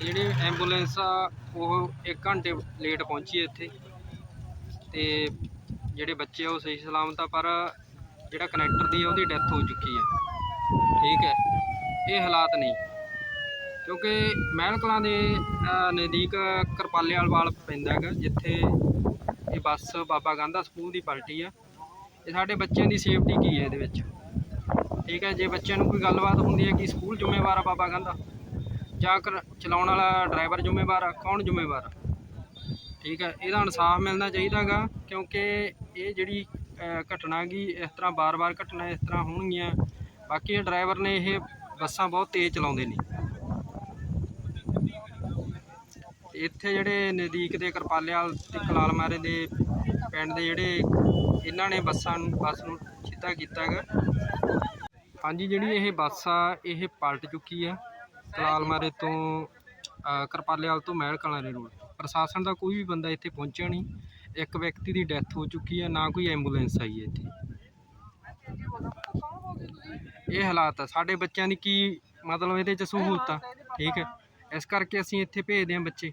ਜਿਹੜੇ ਐਂਬੂਲੈਂਸ ਆ, ਉਹ 1 ਘੰਟੇ ਲੇਟ ਪਹੁੰਚੀ ਇੱਥੇ। ਤੇ ਜਿਹੜੇ ਬੱਚੇ ਆ, ਉਹ ਸਹੀ ਸਲਾਮਤ ਆ, ਪਰ ਜਿਹੜਾ ਕਨੈਕਟਰ ਦੀ ਆ, ਉਹਦੀ ਡੈਥ ਹੋ ਚੁੱਕੀ ਹੈ ਠੀਕ ਹੈ। ਇਹ ਹਾਲਾਤ ਨਹੀਂ। ਕਿਉਂਕਿ ਮਹਿਲ ਕਲਾਂ ਦੇ ਨਜ਼ਦੀਕ ਕਰਪਾਲੇਵਾਲ ਵਾਲ ਪੈਂਦਾ ਹੈਗਾ, ਜਿੱਥੇ ਇਹ ਬੱਸ ਬਾਬਾ ਗਾਂਧਾ ਸਕੂਲ ਦੀ ਪਲਟੀ ਆ। ਇਹ ਸਾਡੇ ਬੱਚਿਆਂ ਦੀ ਸੇਫਟੀ ਕੀ ਹੈ ਇਹਦੇ ਵਿੱਚ? ਠੀਕ ਹੈ। ਜੇ ਬੱਚਿਆਂ ਨੂੰ ਕੋਈ ਗੱਲਬਾਤ ਹੁੰਦੀ ਹੈ ਕਿ ਸਕੂਲ ਜ਼ਿੰਮੇਵਾਰ ਆ ਬਾਬਾ ਗਾਂਧਾ ਜਾਂ ਕਰ ਚਲਾਉਣ ਵਾਲਾ ਡਰਾਈਵਰ ਜ਼ਿੰਮੇਵਾਰ ਆ, ਕੌਣ ਜ਼ਿੰਮੇਵਾਰ ਆ? ਠੀਕ ਹੈ ਇਹਦਾ ਇਨਸਾਫ ਮਿਲਣਾ ਚਾਹੀਦਾਗਾ ਕਿਉਂਕਿ ਇਹ ਜਿਹੜੀ ਘਟਨਾ ਗੀ ਇਸ ਤਰ੍ਹਾਂ ਬਾਰ-ਬਾਰ ਘਟਨਾ ਇਸ ਤਰ੍ਹਾਂ ਹੋਣਗੀਆਂ, ਬਾਕੀ ਇਹ ਡਰਾਈਵਰ ਨੇ ਇਹ ਬੱਸਾਂ ਬਹੁਤ ਤੇਜ਼ ਚਲਾਉਂਦੇ ਨੇ। ਇੱਥੇ ਜਿਹੜੇ ਨਜ਼ਦੀਕ ਦੇ ਕਰਪਾਲੇਵਾਲ ਤੇ ਕਲਾਲ ਮਾਰੇ ਦੇ ਪਿੰਡ ਦੇ ਜਿਹੜੇ, ਇਹਨਾਂ ਨੇ ਬੱਸਾਂ ਨੂੰ, ਬੱਸ ਨੂੰ ਸਿੱਧਾ ਕੀਤਾ ਹੈਗਾ। ਹਾਂਜੀ, ਜਿਹੜੀ ਇਹ ਬੱਸ ਆ, ਇਹ ਪਲਟ ਚੁੱਕੀ ਆ। ਕਲਾਲ ਮਾਰੇ ਤੋਂ ਕਰਪਾਲੇਵਾਲ ਤੋਂ ਮਹਿਲ ਕਲਾਂ ਰੋਡ। ਪ੍ਰਸ਼ਾਸਨ ਦਾ ਕੋਈ ਵੀ ਬੰਦਾ ਇੱਥੇ ਪਹੁੰਚਿਆ ਨਹੀਂ। ਇੱਕ ਵਿਅਕਤੀ ਦੀ ਡੈਥ ਹੋ ਚੁੱਕੀ ਹੈ, ਨਾ ਕੋਈ ਐਂਬੂਲੈਂਸ ਆਈ ਹੈ ਇੱਥੇ। ਇਹ ਹਾਲਾਤ ਆ। ਸਾਡੇ ਬੱਚਿਆਂ ਦੀ ਕੀ ਮਤਲਬ ਇਹਦੇ ਚ ਸਹੂਲਤ? ਆ ਠੀਕ ਹੈ। ਇਸ ਕਰਕੇ ਅਸੀਂ ਇੱਥੇ ਭੇਜਦੇ ਹਾਂ ਬੱਚੇ।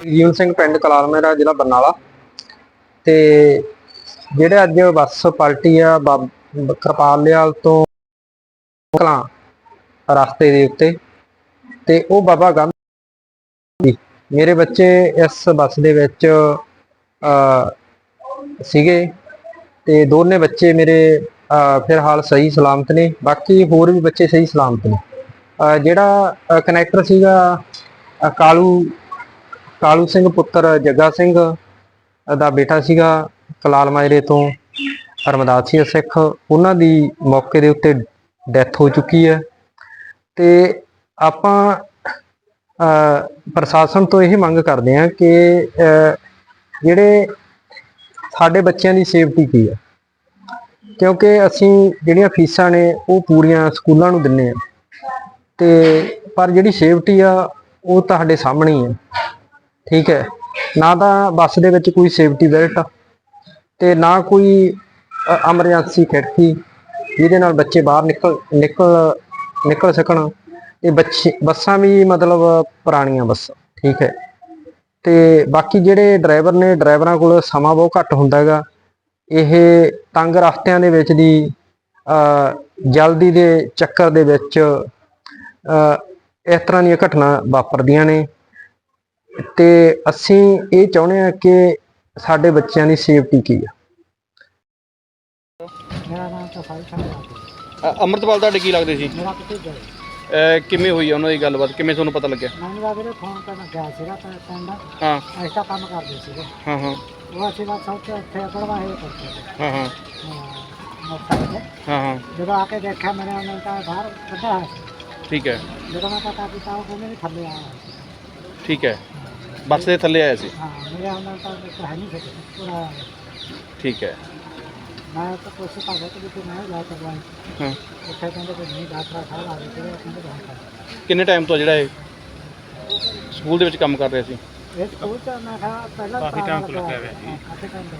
ਜੀਵਨ ਸਿੰਘ ਪਿੰਡ ਕਲਾਲ ਮੇਰਾ ਜ਼ਿਲ੍ਹਾ ਬਰਨਾਲਾ। ਤੇ ਜਿਹੜੇ ਅੱਜ ਬੱਸ ਪਲਟੀ ਆ ਬਾਬ- ਕਿਰਪਾਲੇਵਾਲ ਤੋਂ ਕਲਾਂ ਰਸਤੇ ਦੇ ਉੱਤੇ ਤੇ ਉਹ ਬਾਬਾ ਗਾਂਧੀ ਮੇਰੇ ਬੱਚੇ ਇਸ ਬੱਸ ਦੇ ਵਿੱਚ ਸੀਗੇ ਤੇ ਦੋਨੇ ਬੱਚੇ ਮੇਰੇ ਅ, ਫਿਲਹਾਲ ਸਹੀ ਸਲਾਮਤ ਨੇ। ਬਾਕੀ ਹੋਰ ਵੀ ਬੱਚੇ ਸਹੀ ਸਲਾਮਤ ਨੇ। ਜਿਹੜਾ ਕਨੈਕਟਰ ਸੀਗਾ ਕਾਲੂ ਕਾਲੂ ਸਿੰਘ ਪੁੱਤਰ ਜੱਗਾ ਸਿੰਘ ਦਾ ਬੇਟਾ ਸੀਗਾ ਕਲਾਲ ਮਾਜਰੇ ਤੋਂ ਰਮਦਾਸੀਆ ਸਿੱਖ। ਉਹਨਾਂ ਦੀ ਮੌਕੇ ਦੇ ਉੱਤੇ ਡੈਥ ਹੋ ਚੁੱਕੀ ਹੈ। ਤੇ ਆਪਾਂ ਪ੍ਰਸ਼ਾਸਨ ਤੋਂ ਇਹ ਮੰਗ ਕਰਦੇ ਹਾਂ ਕਿ ਜਿਹੜੇ ਸਾਡੇ ਬੱਚਿਆਂ ਦੀ ਸੇਫਟੀ ਕੀ ਹੈ? ਕਿਉਂਕਿ ਅਸੀਂ ਜਿਹੜੀਆਂ ਫੀਸਾਂ ਨੇ, ਉਹ ਪੂਰੀਆਂ ਸਕੂਲਾਂ ਨੂੰ ਦਿੰਨੇ ਆ ਤੇ, ਪਰ ਜਿਹੜੀ ਸੇਫਟੀ ਆ, ਉਹ ਤੁਹਾਡੇ ਸਾਹਮਣੇ ਹੀ ਹੈ। ਠੀਕ ਹੈ। ਨਾ ਤਾਂ ਬੱਸ ਦੇ ਵਿੱਚ ਕੋਈ ਸੇਫਟੀ ਬੈਲਟ ਤੇ ਨਾ ਕੋਈ ਐਮਰਜੈਂਸੀ ਖਿੜਕੀ ਜਿਹਦੇ ਨਾਲ ਬੱਚੇ ਬਾਹਰ ਨਿਕਲ ਨਿਕਲ ਨਿਕਲ ਸਕਣ। ਤੇ ਬੱਚੇ, ਬੱਸਾਂ ਵੀ ਮਤਲਬ ਪੁਰਾਣੀਆਂ ਬੱਸਾਂ, ਠੀਕ ਹੈ। ਤੇ ਬਾਕੀ ਜਿਹੜੇ ਡਰਾਈਵਰ ਨੇ ਡਰਾਈਵਰਾਂ ਕੋਲ ਸਮਾਂ ਬਹੁਤ ਘੱਟ ਹੁੰਦਾ ਹੈਗਾ। ਇਹ ਤੰਗ ਰਸਤਿਆਂ ਦੇ ਵਿੱਚ ਦੀ ਜਲਦੀ ਦੇ ਚੱਕਰ ਦੇ ਵਿੱਚ ਇਸ ਤਰ੍ਹਾਂ ਦੀਆਂ ਘਟਨਾ ਵਾਪਰਦੀਆਂ ਨੇ। ਤੇ ਅਸੀਂ ਇਹ ਚਾਹੁੰਦੇ ਆ ਕਿ ਸਾਡੇ ਬੱਚਿਆਂ ਦੀ ਸੇਫਟੀ ਕੀ ਆ। ਮੇਰਾ ਤੁਹਾਡੇ ਕੀ ਲੱਗਦੇ ਸੀ? ਮੇਰਾ ਕਿਤੇ ਕਿਵੇਂ ਹੋਈ ਉਹਨਾਂ ਦੀ ਗੱਲਬਾਤ? ਕਿਵੇਂ ਤੁਹਾਨੂੰ ਪਤਾ ਲੱਗਿਆ? ਠੀਕ ਹੈ। ਜਦੋਂ ਮੈਂ ਪਤਾ ਕੀਤਾ ਉਹ ਕਹਿੰਦੇ ਥੱਲੇ ਆਇਆ ਠੀਕ ਹੈ। ਬੱਸ ਦੇ ਥੱਲੇ ਆਇਆ ਸੀ? ਹਾਂ ਮੇਰੇ ਉਹਨਾਂ ਦਾ ਤਾਂ ਹੈ ਨਹੀਂ ਸੀ ਪੂਰਾ ਆਇਆ ਹੋਇਆ ਸੀ। ਠੀਕ ਹੈ। ਮੈਂ ਤਾਂ ਕੋਸ਼ਿਸ਼ ਕਰ ਰਿਹਾ ਕਿ ਮੈਂ ਜਾ ਕਰਵਾਈ ਹਾਂ। ਉੱਥੇ ਕਹਿੰਦੇ ਕਿ ਨਹੀਂ ਡਾਕਟਰ ਸਾਹਿਬ ਆ ਗਏ ਉਹ ਕਹਿੰਦੇ ਬਹੁਤ ਹੈ ਕਿੰਨੇ ਟਾਈਮ ਤੋਂ ਜਿਹੜਾ ਇਹ ਸਕੂਲ ਦੇ ਵਿੱਚ ਕੰਮ ਕਰ ਰਹੇ ਸੀ? ਇਹ ਸਕੂਲ ਚ ਮੈਂ ਕਿਹਾ ਪਹਿਲਾਂ ਕਾਫੀ ਟਾਈਮ ਤੋਂ ਲੱਗਿਆ ਹੋਇਆ ਜੀ। ਕਾਫੀ ਟਾਈਮ ਤੋਂ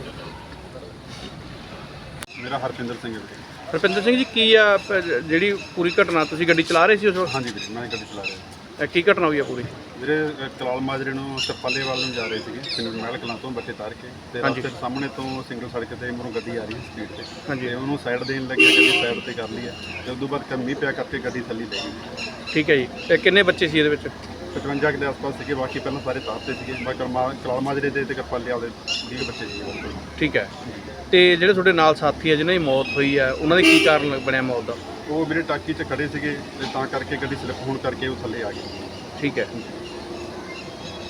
ਮੇਰਾ ਹਰਪਿੰਦਰ ਸਿੰਘ ਹੈ। ਵੀਰੇ ਰੁਪਿੰਦਰ ਸਿੰਘ ਜੀ ਕੀ ਆ ਪ- ਜਿਹੜੀ ਪੂਰੀ ਘਟਨਾ ਤੁਸੀਂ ਗੱਡੀ ਚਲਾ ਰਹੇ ਸੀ ਉਸ ਵਕਤ? ਹਾਂਜੀ ਵੀਰੇ ਮੈਂ ਗੱਡੀ ਚਲਾ ਰਿਹਾ। ਅ, ਕੀ ਘਟਨਾ ਹੋਈ ਆ ਪੂਰੀ? ਅ, ਕਲਾਲ ਮਾਜਰੇ ਨੂੰ ਚੱਪਾਲੇ ਵੱਲ ਨੂੰ ਜਾ ਰਹੇ ਸੀਗੇ ਸਿੰਗਲ ਮਹਿਲ ਕਲਾਂ ਤੋਂ ਬੱਚੇ ਤਾਰ ਕੇ। ਤੇ। ਰਸਤੇ ਸਾਹਮਣੇ ਤੋਂ ਸਿੰਗਲ ਸੜਕ ਤੇ ਮਰੋਂ ਗੱਡੀ ਆ ਰਹੀ ਹੈ ਸਪੀਡ ਤੇ। ਹਾਂਜੀ। ਤੇ ਉਹਨੂੰ ਸਾਈਡ ਦੇਣ ਲੱਗੇ ਗੱਡੀ ਸਾਈਡ ਤੇ ਕਰ ਲਈ ਹੈ। ਤੇ ਉਦੋਂ ਬਾਅਦ ਕਮੀ ਪਿਆ ਕਰਕੇ ਗੱਡੀ ਥੱਲੇ ਲੈ ਗਈ। ਠੀਕ ਹੈ ਜੀ। ਤੇ ਕਿੰਨੇ ਬੱਚੇ ਸੀ ਇਹਦੇ ਵਿੱਚ? 55 ਕੁ ਦੇ ਆਸ-ਪਾਸ ਸੀਗੇ ਬਾਕੀ ਪਹਿਲਾਂ ਸਾਰੇ ਤਾਰ ਤੇ ਸੀਗੇ। ਕਲਮਾ- ਕਲਾਲ ਮਾਜਰੇ ਦੇ ਤੇ ਕਰਪਾਲੇ ਵਾਲੇ 20 ਬੱਚੇ ਸੀਗੇ ਠੀਕ ਹੈ। ਤੇ ਜਿਹੜੇ ਤੁਹਾਡੇ ਨਾਲ ਸਾਥੀ ਆ ਜਿਨ੍ਹਾਂ ਦੀ ਮੌਤ ਹੋਈ ਆ ਉਹਨਾਂ ਦੇ ਕੀ ਕਾਰਨ ਬਣਿਆ ਮੌਤ ਦਾ? ਉਹ ਵੀਰੇ ਟਾਕੀ 'ਚ ਖੜੇ ਸੀਗੇ ਤੇ ਤਾਂ ਕਰਕੇ ਗੱਡੀ ਸਲਿੱਪ ਹੋਣ ਕਰਕੇ ਉਹ ਥੱਲੇ ਆ ਗਈ ਠੀਕ ਹੈ।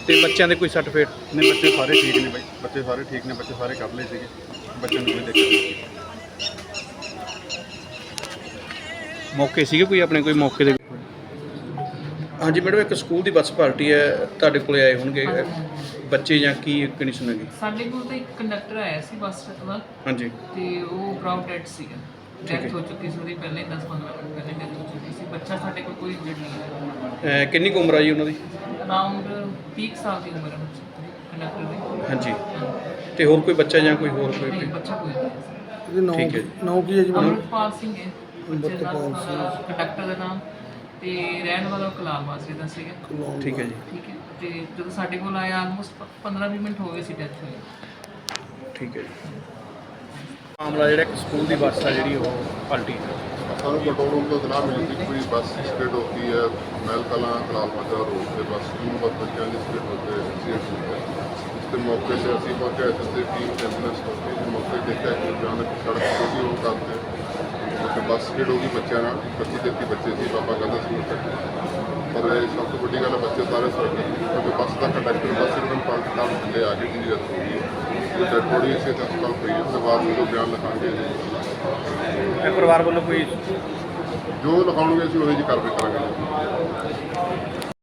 ਤੇ ਬੱਚਿਆਂ ਦੇ ਕੋਈ ਸਰਟੀਫਿਕੇਟ ਨੇ ਬੱਚੇ ਸਾਰੇ ਠੀਕ ਨੇ ਬਾਈ। ਬੱਚੇ ਸਾਰੇ ਠੀਕ ਨੇ ਬੱਚੇ ਸਾਰੇ ਕੱਢ ਲਏ ਸੀਗੇ। ਬੱਚਿਆਂ ਨੂੰ ਕੋਈ ਦਿੱਕਤ ਨਹੀਂ ਮੌਕੇ ਸੀਗੇ ਕੋਈ ਆਪਣੇ ਕੋਈ ਮੌਕੇ ਦੇ? ਹਾਂਜੀ ਮੈਡਮ ਇੱਕ ਸਕੂਲ ਦੀ ਬੱਸ ਪਾਰਟੀ ਹੈ ਤੁਹਾਡੇ ਕੋਲੇ ਆਏ ਹੋਣਗੇ। ਬੱਚੇ ਜਾਂ ਕੀ ਕੰਡੀਸ਼ਨ ਹੈਗੀ ਸਾਡੇ ਕੋਲ ਤਾਂ ਇੱਕ ਕੰਡਕਟਰ ਆਇਆ ਸੀ ਬੱਸ ਦਾ ਹਾਂਜੀ। ਤੇ ਉਹ ਬਰਾਊਨ ਡੈਡ ਸੀਗਾ। ਠੀਕ ਹੈ। ਡੈਥ ਹੋ ਚੁੱਕੀ ਸੀ ਉਹਦੀ ਪਹਿਲੇ 10 15 ਮਿੰਟ ਪਹਿਲੇ ਡੈਥ ਹੋ ਚੁੱਕੀ ਸੀ। ਬੱਚਾ ਸਾਡੇ ਕੋਲ ਕੋਈ ਇੰਜਰਡ ਨਹੀਂ ਹੈ। ਅਹ ਕਿੰਨੀ ਕੁ ਉਮਰ ਆ ਜੀ ਉਹਨਾਂ ਦੀ? ਅਰਾਊਂਡ 30 ਕੁ ਸਾਲ ਦੀ ਉਮਰ ਹੈ ਕੰਡਕਟਰ ਦੀ। ਹਾਂਜੀ। ਤੇ ਹੋਰ ਕੋਈ ਬੱਚਾ ਜਾਂ ਕੋਈ ਹੋਰ ਕੋਈ? ਨਹੀਂ ਬੱਚਾ ਕੋਈ ਨਹੀਂ। ਠੀਕ ਹੈ ਜੀ। ਅਮਰਪਾਲ ਸਿੰਘ ਹੈ। ਬੱਚੇ ਦਾ ਕੰਡਕਟਰ ਦਾ ਨਾਮ। ਤੇ ਰਹਿਣ ਵਾਲਾ ਉਹ ਕਲਾਲ ਵਾਸੀ ਦਾ ਸੀਗਾ। ਠੀਕ ਹੈ ਜੀ। ਠੀਕ ਹੈ। ਤੇ ਜਦੋਂ ਸਾਡੇ ਕੋਲ ਆਇਆ ਆਲਮੋਸਟ 15 ਮਿੰਟ ਹੋ ਗਏ ਸੀ ਡੈਥ ਹੋਈ ਠੀਕ ਹੈ ਜੀ। ਮਾਮਲਾ ਜਿਹੜਾ ਇੱਕ ਸਕੂਲ ਦੀ ਬੱਸ ਆ ਜਿਹੜੀ ਉਹ ਪਲਟੀ। ਸਾਨੂੰ ਕੰਟਰੋਲ ਰੂਮ ਤੋਂ ਇਤਲਾਹ ਮਿਲੀ ਸੀ ਕੋਈ ਬੱਸ ਸਟੇਟ ਹੋਤੀ ਹੈ, ਮਹਿਲ ਕਲਾਂ ਕਲਾਲ ਮਾਜਰਾ ਰੋਡ ਤੇ ਬੱਸ ਸਕੂਲ ਬੱਸ ਬੱਚਿਆਂ ਦੀ ਸਟੇਟ ਹੋਤੇ ਐਕਸੀਡੈਂਟ ਹੋ ਗਿਆ ਇਸ ਤੇ ਮੌਕੇ ਤੇ ਅਸੀਂ ਪਹੁੰਚੇ ਐਸਐਸਏ ਟੀਮ ਤੇ ਐਂਬੂਲੈਂਸ ਹੋਤੀ ਹੈ ਮੌਕੇ ਤੇ ਦੇਖਿਆ ਕਿ ਅਚਾਨਕ ਸੜਕ ਛੋਟੀ ਹੋਣ ਕਰਕੇ ਉੱਥੇ ਬੱਸ ਸਟੇਟ ਹੋ ਗਈ ਬੱਚਿਆਂ ਨਾਲ 25 33 ਬੱਚੇ ਸੀ ਬਾਬਾ ਗੰਦਾ ਸਿੰਘ ਪਰ ਇਹ ਸਭ ਤੋਂ ਵੱਡੀ ਗੱਲ ਹੈ, ਬੱਚੇ ਸਾਰੇ ਸੁਰੱਖਿਅਤ ਕਿਉਂਕਿ ਬੱਸ ਦਾ ਕੰਡਕਟਰ ਬੱਸ ਇੱਕਦਮ ਪਲਟ ਨਾਲ ਥੱਲੇ ਆ ਕੇ ਜਿਹਦੀ ਡੈਥ ਹੋ। ਗਈ ਥੋੜੀ ਇਸੇ ਤੋਂ ਬਾਅਦ ਬਿਆਨ ਲਿਖਾਂਗੇ। ਇਹ ਪਰਿਵਾਰ ਵੱਲੋਂ ਕੋਈ ਜੋ ਲਿਖਾਉਣਗੇ ਅਸੀਂ ਉਹੀ ਜੀ ਕਾਰਵਾਈ ਕਰਾਂਗੇ।